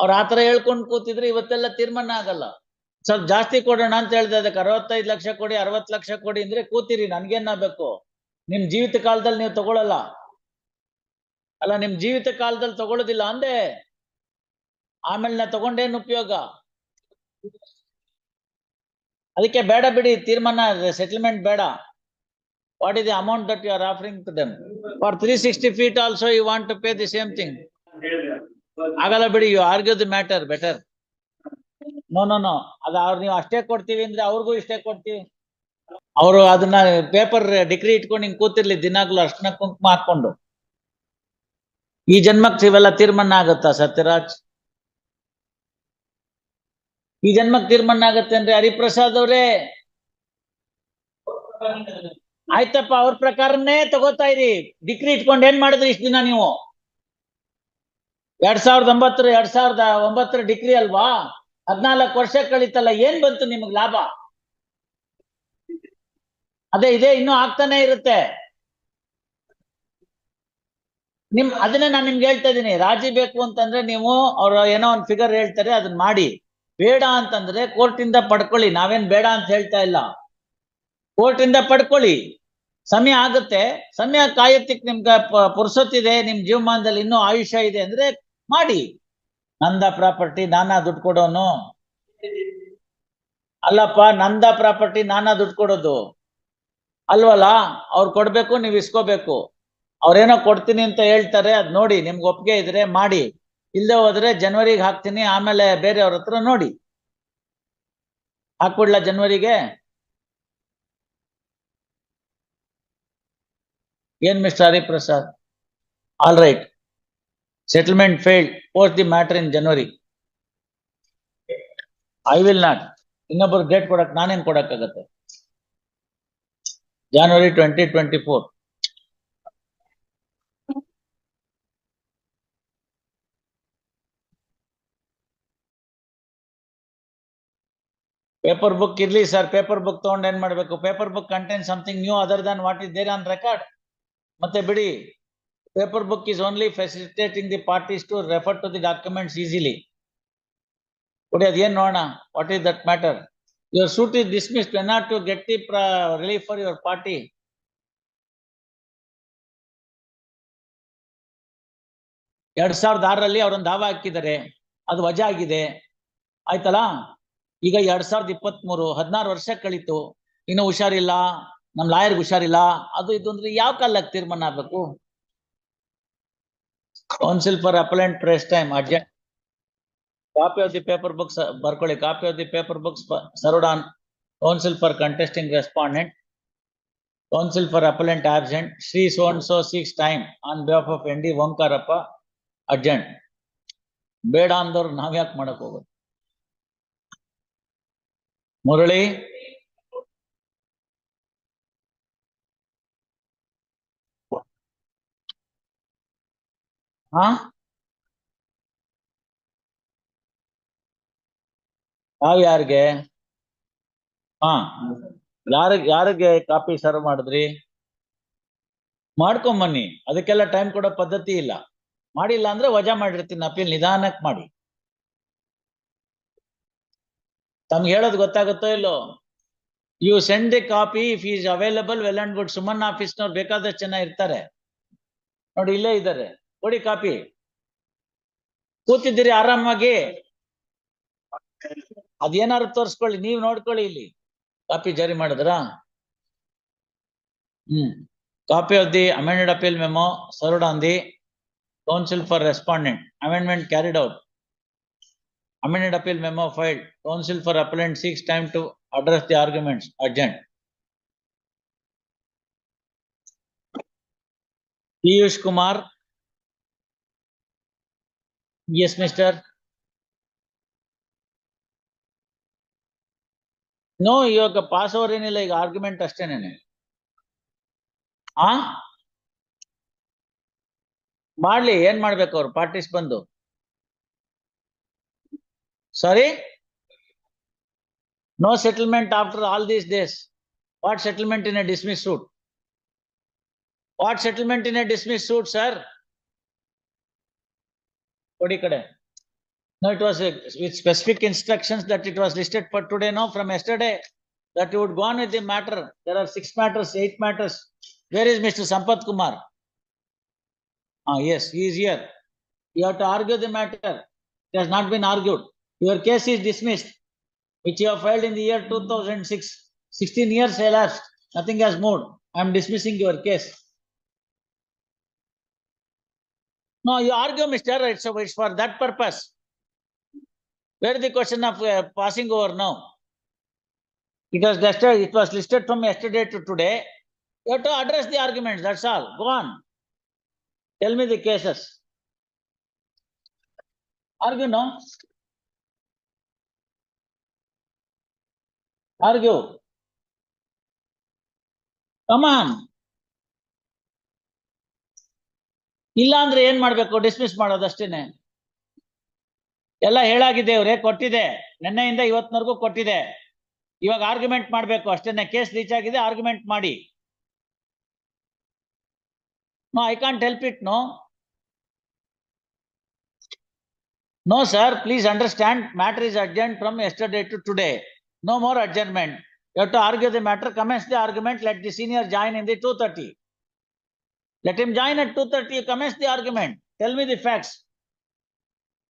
ಅವ್ರ ಆತರ ಹೇಳ್ಕೊಂಡ್ ಹೇಳ್ಕೊಂಡು ಕೂತಿದ್ರೆ ಇವತ್ತೆಲ್ಲ ತೀರ್ಮಾನ ಆಗಲ್ಲ ಸ್ವಲ್ಪ ಜಾಸ್ತಿ ಕೊಡೋಣ ಅಂತ ಹೇಳ್ದೆ ಅದಕ್ಕೆ ಅರವತ್ತೈದು ಲಕ್ಷ ಕೊಡಿ ಅರವತ್ ಲಕ್ಷ ಕೊಡಿ ಅಂದ್ರೆ ಕೂತಿರಿ ನನ್ಗೇನ ಬೇಕು ನಿಮ್ ಜೀವಿತ ಕಾಲದಲ್ಲಿ ನೀವು ತಗೊಳಲ್ಲ ಅಲ್ಲ ನಿಮ್ ಜೀವಿತ ಕಾಲದಲ್ಲಿ ತಗೊಳ್ಳೋದಿಲ್ಲ ಅಂದೆ ಆಮೇಲೆ ನಾ ತಗೊಂಡೇನು ಉಪಯೋಗ ಅದಕ್ಕೆ ಬೇಡ ಬಿಡಿ ತೀರ್ಮಾನ ಸೆಟಲ್ಮೆಂಟ್ ಬೇಡ what is the amount that you are offering to them for three sixty feet also you want to pay the same thing ಆಗಲ್ಲ ಬಿಡಿ you argue the matter better no no no ಅದ ಅವ್ರು ನೀವು ಅಷ್ಟೇ ಕೊಡ್ತೀವಿ ಅಂದ್ರೆ ಅವ್ರಿಗೂ ಇಷ್ಟೇ ಕೊಡ್ತೀವಿ ಅವರು ಅದನ್ನ ಪೇಪರ್ ಡಿಗ್ರಿ ಇಟ್ಕೊಂಡು ಹಿಂಗ್ ಕೂತಿರ್ಲಿ ದಿನಾಗ್ಲೂ ಅರ್ಶನ ಕುಂಕುಮ ಹಾಕೊಂಡು ಈ ಜನ್ಮಕ್ಕೆ ಇವೆಲ್ಲ ತೀರ್ಮಾನ ಆಗುತ್ತಾ ಸತ್ಯರಾಜ್ ಈ ಜನ್ಮಕ್ ತೀರ್ಮಾನ ಆಗತ್ತೆ ಅಂದ್ರೆ ಹರಿಪ್ರಸಾದ್ ಅವರೇ ಆಯ್ತಪ್ಪ ಅವ್ರ ಪ್ರಕಾರನೇ ತಗೋತಾ ಇರಿ ಡಿಗ್ರಿ ಇಟ್ಕೊಂಡು ಏನ್ ಮಾಡಿದ್ರಿ ಇಷ್ಟ ದಿನ ನೀವು ಎರಡ್ ಸಾವಿರದ ಒಂಬತ್ತರ ಎರಡ್ ಸಾವಿರದ ಒಂಬತ್ತರ ಡಿಗ್ರಿ ಅಲ್ವಾ ಹದಿನಾಲ್ಕು ವರ್ಷ ಕಳೀತಲ್ಲ ಏನ್ ಬಂತು ನಿಮಗ್ ಲಾಭ ಅದೇ ಇದೇ ಇನ್ನು ಆಗ್ತಾನೆ ಇರುತ್ತೆ ನಿಮ್ ಅದನ್ನೇ ನಾನು ನಿಮ್ಗೆ ಹೇಳ್ತಾ ಇದ್ದೀನಿ ರಾಜಿ ಬೇಕು ಅಂತಂದ್ರೆ ನೀವು ಅವ್ರ ಏನೋ ಒಂದು ಫಿಗರ್ ಹೇಳ್ತಾರೆ ಅದನ್ನ ಮಾಡಿ ಬೇಡ ಅಂತಂದ್ರೆ ಕೋರ್ಟಿಂದ ಪಡ್ಕೊಳ್ಳಿ ನಾವೇನ್ ಬೇಡ ಅಂತ ಹೇಳ್ತಾ ಇಲ್ಲ ಕೋರ್ಟಿಂದ ಪಡ್ಕೊಳ್ಳಿ ಸಮಯ ಆಗುತ್ತೆ ಸಮಯ ಕಾಯತ್ತಿಕ್ ನಿಮ್ಗೆ ಪುರ್ಸೊತ್ತಿದೆ ನಿಮ್ ಜೀವಮಾನದಲ್ಲಿ ಇನ್ನೂ ಆಯುಷ್ಯ ಇದೆ ಅಂದ್ರೆ ಮಾಡಿ ನಂದ ಪ್ರಾಪರ್ಟಿ ನಾನಾ ದುಡ್ಡು ಕೊಡೋನು ಅಲ್ಲಪ್ಪ ನಂದ ಪ್ರಾಪರ್ಟಿ ನಾನಾ ದುಡ್ಡು ಕೊಡೋದು ಅಲ್ವಲ್ಲ ಅವ್ರು ಕೊಡ್ಬೇಕು ನೀವು ಇಸ್ಕೋಬೇಕು ಅವ್ರೇನೋ ಕೊಡ್ತೀನಿ ಅಂತ ಹೇಳ್ತಾರೆ ಅದ್ ನೋಡಿ ನಿಮ್ಗೆ ಒಪ್ಪಿಗೆ ಇದ್ರೆ ಮಾಡಿ ಇಲ್ಲದೆ ಹೋದ್ರೆ ಜನವರಿಗೆ ಹಾಕ್ತೀನಿ ಆಮೇಲೆ ಅವ್ರ ಹತ್ರ ನೋಡಿ ಹಾಕ್ಬಿಡ್ಲಾ ಜನವರಿಗೆ ಏನ್ mister Hariprasad all right Settlement failed. Post the matter in January. I will not. ಇನ್ನೊಬ್ಬರು ಡೇಟ್ ಕೊಡಕ್ ನಾನೇನ್ ಕೊಡಕ್ಕಾಗತ್ತೆ January twenty twenty four paper book ಇರಲಿ ಸರ್ ಪೇಪರ್ ಬುಕ್ ತಗೊಂಡ್ ಏನ್ ಮಾಡಬೇಕು paper book content something new other than what is there on record ಮತ್ತೆ ಬಿಡಿ paper book is only facilitating the party to refer to the documents easily ಕೊಡಿ ಅದೇನ್ ನೋಡೋಣ what is that matter your suit is dismiss not to get the relief for your party ಎರಡ್ ಸಾವಿರದ ಆರರಲ್ಲಿ ಅವರೊಂದು ದಾವ ಹಾಕಿದ್ದಾರೆ ಅದು ವಜಾ ಆಗಿದೆ ಆಯ್ತಲ್ಲ ಈಗ ಎರಡ್ ಸಾವಿರದ ಇಪ್ಪತ್ತ್ ಮೂರು ಹದಿನಾರು ವರ್ಷ ಕಳೀತು ಇನ್ನೂ ಹುಷಾರಿಲ್ಲ ನಮ್ಮ ಲಾಯರ್ಗೆ ಹುಷಾರಿಲ್ಲ ಅದು ಇದು ಅಂದ್ರೆ ಯಾವ ಕಾಲಕ್ಕೆ ತೀರ್ಮಾನ ಆಗ್ಬೇಕು counsel for appellant press time urgent copy of the paper books ಬರ್ಕೊಳ್ಳಿ copy of the paper books served on counsel for contesting respondent counsel for appellant absent Shri son so seeks time on behalf of N D Omkarappa urgent ಬೇಡ ಅಂದವ್ರು ನಾವ್ಯಾಕೆ ಮಾಡಕ್ ಹೋಗೋದು ಮುರಳಿ ಹಾ ನಾವ್ ಯಾರಿಗೆ ಹಾ ಯಾರ ಯಾರಿಗೆ ಕಾಪಿ ಸರ್ವ್ ಮಾಡಿದ್ರಿ ಮಾಡ್ಕೊಂಬನ್ನಿ ಅದಕ್ಕೆಲ್ಲ ಟೈಮ್ ಕೊಡೋ ಪದ್ಧತಿ ಇಲ್ಲ ಮಾಡಿಲ್ಲ ಅಂದ್ರೆ ವಜಾ ಮಾಡಿರ್ತೀನಿ ಅಪೀಲ್ ನಿಧಾನಕ್ಕೆ ಮಾಡಿ ತಮ್ಗೆ ಹೇಳೋದು ಗೊತ್ತಾಗುತ್ತೋ ಇಲ್ಲೋ you send the copy if is available well and good summon ಆಫೀಸ್ನವ್ರು ಬೇಕಾದಷ್ಟು ಜನ ಇರ್ತಾರೆ ನೋಡಿ ಇಲ್ಲೇ ಇದ್ದಾರೆ ಕೊಡಿ ಕಾಪಿ ಕೂತಿದ್ದೀರಿ ಆರಾಮಾಗಿ ಅದೇನಾದ್ರು ತೋರಿಸ್ಕೊಳ್ಳಿ ನೀವು ನೋಡ್ಕೊಳ್ಳಿ ಇಲ್ಲಿ ಕಾಪಿ ಜಾರಿ ಮಾಡಿದ್ರ ಹ್ಮ್ copy of the amended appeal memo served on the counsel for respondent amendment carried out amended appeal memo filed counsel for appellant six time to address the arguments urgent Piyush Kumar Yes, mister. No, ಇವಾಗ pass over ಏನಿಲ್ಲ ಈಗ argument ಅಷ್ಟೇನೇನೆ ಆ ಮಾಡ್ಲಿ ಏನ್ ಮಾಡ್ಬೇಕು ಅವ್ರು parties ಬಂದು Sorry? No settlement after all these days. What settlement in a dismissed suit? What settlement in a dismissed suit, sir? Kodikade. No, it was uh, with specific instructions that it was listed for today. Now, from yesterday, that you would go on with the matter. There are six matters, eight matters. Where is Mr. Sampath Kumar? Ah, yes, he is here. You have to argue the matter. It has not been argued. Your case is dismissed, which you have filed in the year 2006. 16 years elapsed. Nothing has moved. I am dismissing your case. No, you argue, mister, it's, it's for that purpose. Where the question of uh, passing over now? Because yesterday uh, it was listed from yesterday to today. You have to address the arguments, that's all. Go on. Tell me the cases. Argue now. Argue. Come on. ಇಲ್ಲ ಅಂದ್ರೆ ಏನ್ ಮಾಡ್ಬೇಕು dismiss ಮಾಡೋದಷ್ಟೇನೆ ಎಲ್ಲ ಹೇಳಾಗಿದೆ ಅವ್ರೆ ಕೊಟ್ಟಿದೆ ನಿನ್ನೆಯಿಂದ ಇವತ್ತಿನವರೆಗೂ ಕೊಟ್ಟಿದೆ ಇವಾಗ ಆರ್ಗ್ಯುಮೆಂಟ್ ಮಾಡ್ಬೇಕು ಅಷ್ಟೇನೆ ಕೇಸ್ ರೀಚ್ ಆಗಿದೆ ಆರ್ಗ್ಯುಮೆಂಟ್ ಮಾಡಿ I can't help it no no sir please understand matter is urgent from yesterday to today no more adjournment you to argue the matter commence the argument let the senior join in the two thirty Let him join at 2.30. You commence the argument. Tell me the facts.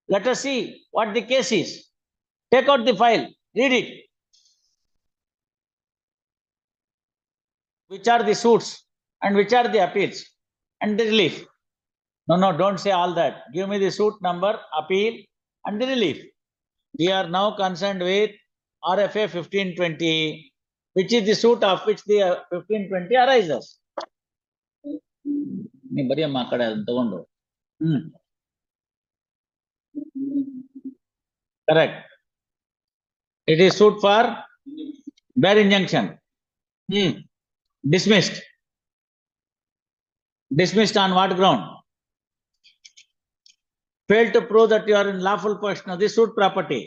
Let us see what the case is. Take out the file. Read it. Which are the suits and which are the appeals and the relief. No, no, don't say all that. Give me the suit number, appeal and the relief. We are now concerned with RFA 1520, which is the suit of which the 1520 uh, arises. ನೀ ಬರೀಯಮ್ಮ ಆ ಕಡೆ ಅದನ್ನ ತಗೊಂಡು ಹ್ಮ್ Correct. It is suit for bare injunction. Hmm. Dismissed. Dismissed on what ground? Failed to prove that you are in lawful possession of the suit property.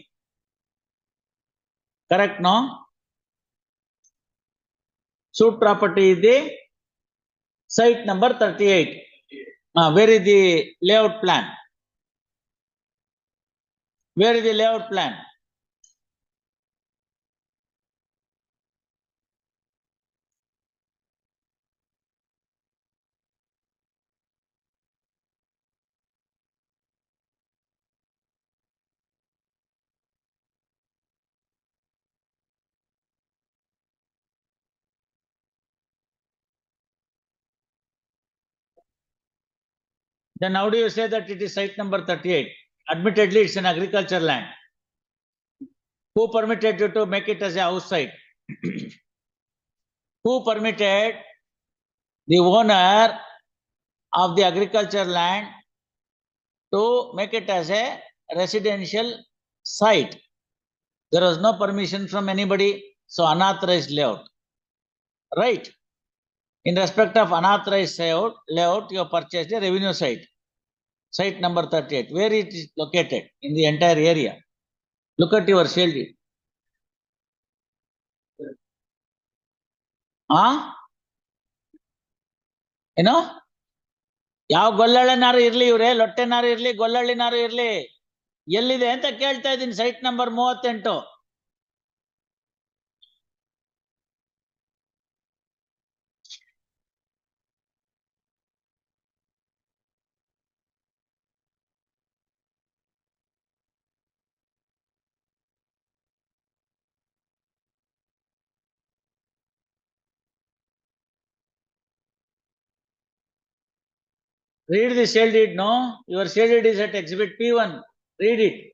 Correct, no? Suit property is the site number 38. Uh, where is the layout plan? Where is the layout plan? Then how do you say that it is site number 38? Admittedly, it's an agriculture land. Who permitted you to make it as a house site? Who permitted the owner of the agriculture land to make it as a residential site? There was no permission from anybody, so unauthorized layout. Right? In respect of unauthorized layout, layout you purchased a revenue site. Number thirty 38, where it is located in the entire area. Look at your shield. ಆ ಏನೋ ಯಾವ ಗೊಲ್ಲಳ್ಳಿನಾರು ಇರ್ಲಿ ಇವ್ರೆ ಲೊಟ್ಟೆನಾರು ಇರ್ಲಿ ಗೊಲ್ಲಳ್ಳಿನಾರು ಇರ್ಲಿ ಎಲ್ಲಿದೆ ಅಂತ ಕೇಳ್ತಾ ಇದ್ದೀನಿ ಸೈಟ್ ನಂಬರ್ ಮೂವತ್ತೆಂಟು Read the sale deed, no? Your sale deed is at exhibit P1. Read it.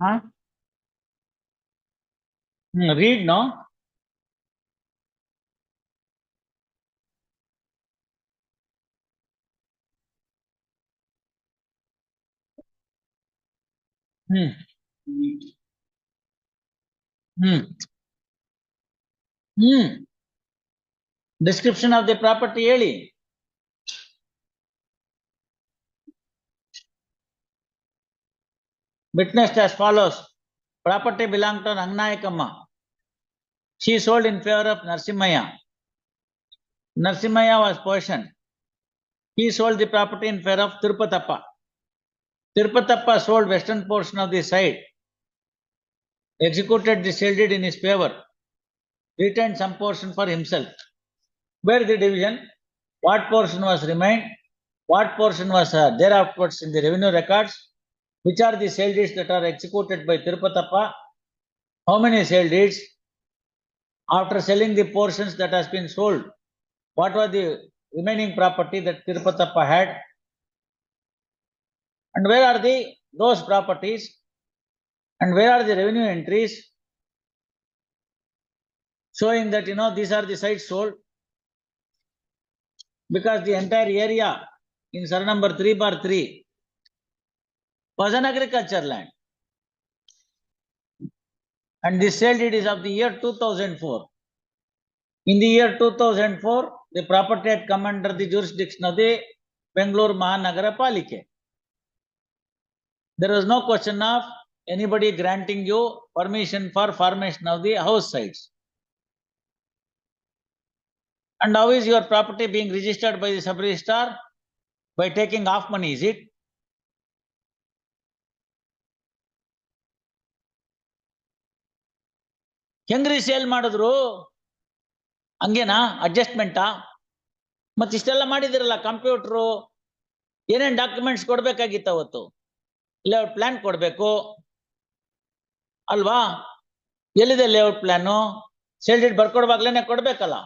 Huh? read now. Hmm. Hmm. Hmm. Description of the property early. witnessed as follows property belonged to Nangnaikama she sold in favor of Narsimaya. Narsimaya was portion. He sold the property in favor of Tirupatappa. Tirupatappa sold western portion of the site, executed the sale deed in his favor, retained some portion for himself. Where the division? What portion was remained? What portion was uh, thereafterwards in the revenue records? Which are the sale deeds that are executed by Tirupatappa? How many sale deeds? after selling the portions that has been sold, what was the remaining property that Tirupatappa had? And where are the those properties? And where are the revenue entries? Showing that, you know, these are the sites sold. Because the entire area in cell number 3 bar 3 was an agriculture land and this sale deed is of the year 2004. In the year 2004, the property had come under the jurisdiction of the Bangalore Mahanagara Palike. There was no question of anybody granting you permission for formation of the house sites. And how is your property being registered by the sub registrar? By taking off money, is it? ಹೆಂಗ್ರಿ sale ಮಾಡಿದ್ರು ಹಂಗೇನಾ ಅಡ್ಜಸ್ಟ್ಮೆಂಟಾ ಮತ್ತೆ ಇಷ್ಟೆಲ್ಲ ಮಾಡಿದಿರಲ್ಲ computer ಏನೇನು documents ಕೊಡ್ಬೇಕಾಗಿತ್ತು ಅವತ್ತು layout plan ಕೊಡಬೇಕು ಅಲ್ವಾ ಎಲ್ಲಿದೆ ಲೇಔಟ್ ಪ್ಲಾನು ಸೇಲ್ ಡೇಟ್ ಕೊಡಬೇಕಲ್ಲ ಕೊಡ್ಬೇಕಲ್ಲ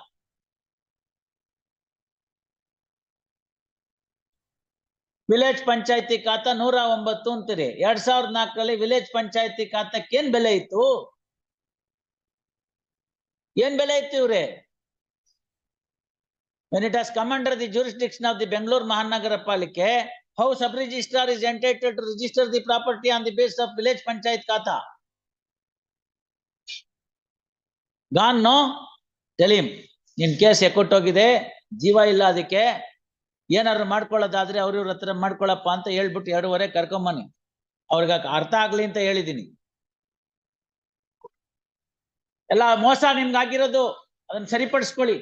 ವಿಲೇಜ್ ಪಂಚಾಯತಿ ಖಾತಾ ನೂರ ಒಂಬತ್ತು ಅಂತೀರಿ ಎರಡ್ ಸಾವಿರದ ನಾಲ್ಕರಲ್ಲಿ ವಿಲೇಜ್ ಪಂಚಾಯತಿ ಖಾತಕ್ಕೆ ಏನ್ ಬೆಲೆ ಇತ್ತು ಏನ್ ಬೆಲೆ ಇತ್ತು when it has come under the jurisdiction of the Bengaluru ಮಹಾನಗರ the property on the base of village panchayat khata gone theme ನಿನ್ ಕೇಸ್ ಎಕ್ಕೊಟ್ಟೋಗಿದೆ ಜೀವ ಇಲ್ಲ ಅದಕ್ಕೆ ಏನಾದ್ರು ಮಾಡ್ಕೊಳ್ಳೋದಾದ್ರೆ ಅವ್ರಿವ್ರ ಹತ್ರ ಮಾಡ್ಕೊಳ್ಳಪ್ಪ ಅಂತ ಹೇಳ್ಬಿಟ್ಟು ಎರಡೂವರೆ ಕರ್ಕೊಂಬನ್ನಿ ಅವ್ರಿಗ ಅರ್ಥ ಆಗ್ಲಿ ಅಂತ ಹೇಳಿದೀನಿ ಎಲ್ಲ ಮೋಸ ನಿಮ್ಗೆ ಆಗಿರೋದು ಅದನ್ನ ಸರಿಪಡಿಸ್ಕೊಳ್ಳಿ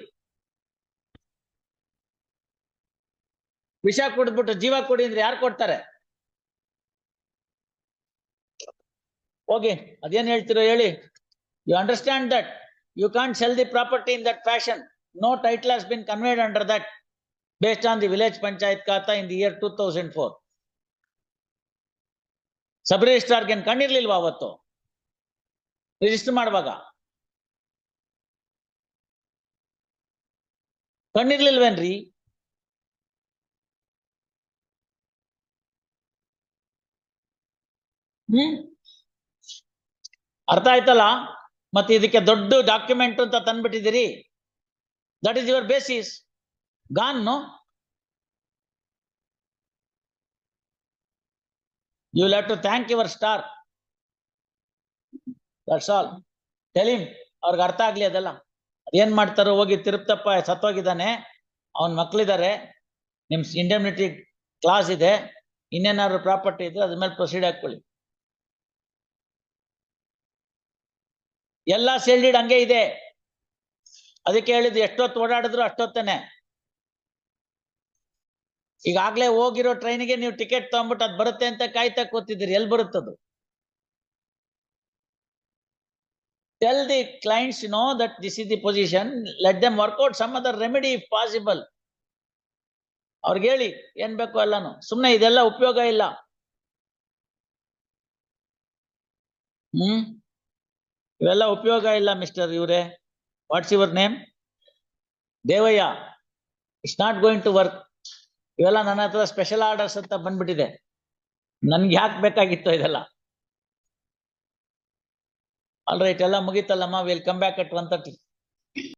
ವಿಷ ಕುಡಿದ್ಬಿಟ್ಟು ಜೀವ ಕೊಡಿ ಅಂದ್ರೆ ಯಾರು ಕೊಡ್ತಾರೆ ಓಕೆ ಅದೇನ್ ಹೇಳ್ತಿರೋ ಹೇಳಿ you understand that you can't sell the property in that fashion no title has been conveyed under that the village panchayat village panchayat the year two thousand 2004 sub ರಿಜಿಸ್ಟ್ರಾರ್ಗೆ ಕಣ್ಣಿರ್ಲಿಲ್ವಾ ಅವತ್ತು ರಿಜಿಸ್ಟರ್ ಮಾಡುವಾಗ ಕಣ್ಣಿರ್ಲಿಲ್ವೇನ್ರಿ ಹ್ಮ್ ಅರ್ಥ ಆಯ್ತಲ್ಲ ಮತ್ತೆ ಇದಕ್ಕೆ ದೊಡ್ಡ ಡಾಕ್ಯುಮೆಂಟ್ ಅಂತ ತಂದ್ಬಿಟ್ಟಿದ್ದೀರಿ that is your basis gone no you will have to thank your star that's all tell him ಅವ್ರಿಗೆ ಅರ್ಥ ಆಗ್ಲಿ ಅದೆಲ್ಲ ಏನ್ ಮಾಡ್ತಾರೋ ಹೋಗಿ ತಿರುಪ್ತಪ್ಪ ಸತ್ತೋಗಿದ್ದಾನೆ ಅವನ ಮಕ್ಳಿದ್ದಾರೆ ನಿಮ್ ಇಂಡೆಮಿನಿಟಿ ಕ್ಲಾಸ್ ಇದೆ ಇನ್ನೇನಾದ್ರು ಪ್ರಾಪರ್ಟಿ ಇದ್ರೆ ಅದ್ರ ಮೇಲೆ ಪ್ರೊಸೀಡ್ ಹಾಕೊಳ್ಳಿ ಎಲ್ಲ ಸೇಲ್ಡಿಡ್ ಹಂಗೆ ಇದೆ ಅದಕ್ಕೆ ಹೇಳಿದ್ದು ಎಷ್ಟೊತ್ತು ಓಡಾಡಿದ್ರು ಅಷ್ಟೊತ್ತೇನೆ ಈಗಾಗ್ಲೇ ಹೋಗಿರೋ ಟ್ರೈನಿಗೆ ನೀವು ಟಿಕೆಟ್ ತಗೊಂಡ್ಬಿಟ್ಟು ಅದು ಬರುತ್ತೆ ಅಂತ ಕಾಯ್ತಾ ಕೂತಿದ್ದೀರಿ ಎಲ್ಲಿ ಬರುತ್ತದು tell the clients you know that this is the position let them work out some other remedy if possible ಅವ್ರಿಗೆ ಹೇಳಿ ಏನ್ ಬೇಕು ಎಲ್ಲಾನು ಸುಮ್ಮನೆ ಇದೆಲ್ಲ ಉಪಯೋಗ ಇಲ್ಲ ಹ್ಮ್ ಇವೆಲ್ಲ ಉಪಯೋಗ ಇಲ್ಲ ಮಿಸ್ಟರ್ ಇವರೇ what's your name Devaiah it's not going to work ಇವೆಲ್ಲ ನನ್ನ ಹತ್ರ ಸ್ಪೆಷಲ್ ಆರ್ಡರ್ಸ್ ಅಂತ ಬಂದ್ಬಿಟ್ಟಿದೆ ನನ್ಗೆ ಯಾಕೆ ಬೇಕಾಗಿತ್ತು ಇದೆಲ್ಲ ಆಲ್ ರೈಟ್ ಎಲ್ಲ ಮುಗಿತಲ್ಲಮ್ಮ will come back at one thirty